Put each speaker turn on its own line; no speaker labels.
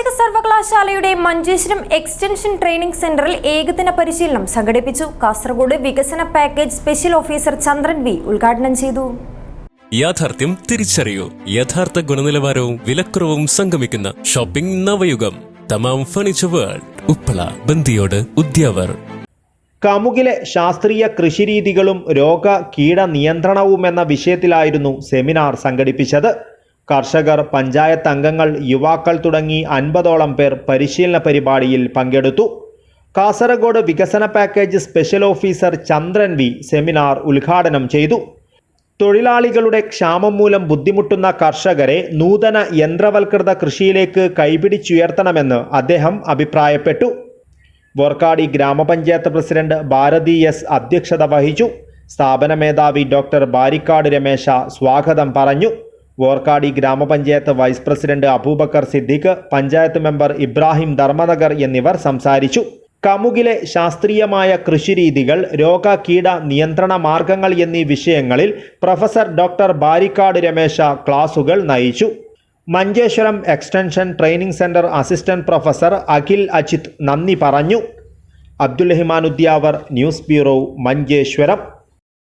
കാർഷിക സർവകലാശാലയുടെ Manjeshwaram extension training സെന്ററിൽ ഏകദിന പരിശീലനം സംഘടിപ്പിച്ചു. കാസർഗോഡ് വികസന package special officer Chandran V ഉദ്ഘാടനം ചെയ്തു.
യാഥാർത്ഥ്യം തിരിച്ചറിയൂ. യഥാർത്ഥ ഗുണനിലവാരവും വിലക്കുറവും സംഗമിക്കുന്ന shopping Navayugam. Thamam furniture world. Uppala Bandiyod Udyavar.
കമുകിലെ ശാസ്ത്രീയ കൃഷിരീതികളും രോഗ കീട നിയന്ത്രണവും എന്ന വിഷയത്തിലായിരുന്നു സെമിനാർ സംഘടിപ്പിച്ചത്. കർഷകർ പഞ്ചായത്ത് അംഗങ്ങൾ യുവാക്കൾ തുടങ്ങി അൻപതോളം പേർ പരിശീലന പരിപാടിയിൽ പങ്കെടുത്തു. കാസർഗോഡ് വികസന package special officer Chandran V seminar ഉദ്ഘാടനം ചെയ്തു. തൊഴിലാളികളുടെ ക്ഷാമം മൂലം ബുദ്ധിമുട്ടുന്ന കർഷകരെ നൂതന യന്ത്രവൽകൃത കൃഷിയിലേക്ക് കൈപിടിച്ചുയർത്തണമെന്ന് അദ്ദേഹം അഭിപ്രായപ്പെട്ടു. വോർക്കാടി ഗ്രാമപഞ്ചായത്ത് പ്രസിഡന്റ് ഭാരതി എസ് അധ്യക്ഷത വഹിച്ചു. സ്ഥാപന മേധാവി ഡോക്ടർ ബാരിക്കാട് രമേശ സ്വാഗതം പറഞ്ഞു. വോർക്കാടി ഗ്രാമപഞ്ചായത്ത് vice president Aboobacker Siddique panchayat member Ibrahim Dharmanagar എന്നിവർ സംസാരിച്ചു. കമുകിലെ ശാസ്ത്രീയമായ കൃഷിരീതികൾ രോഗ കീട നിയന്ത്രണ മാർഗങ്ങൾ എന്നീ വിഷയങ്ങളിൽ പ്രൊഫസർ ഡോക്ടർ ബാരിക്കാട് രമേശ ക്ലാസുകൾ നയിച്ചു. Manjeshwaram extension training centre assistant professor Akhil Ajith നന്ദി പറഞ്ഞു. Abdul Rahman Udyavar news bureau Manjeshwaram.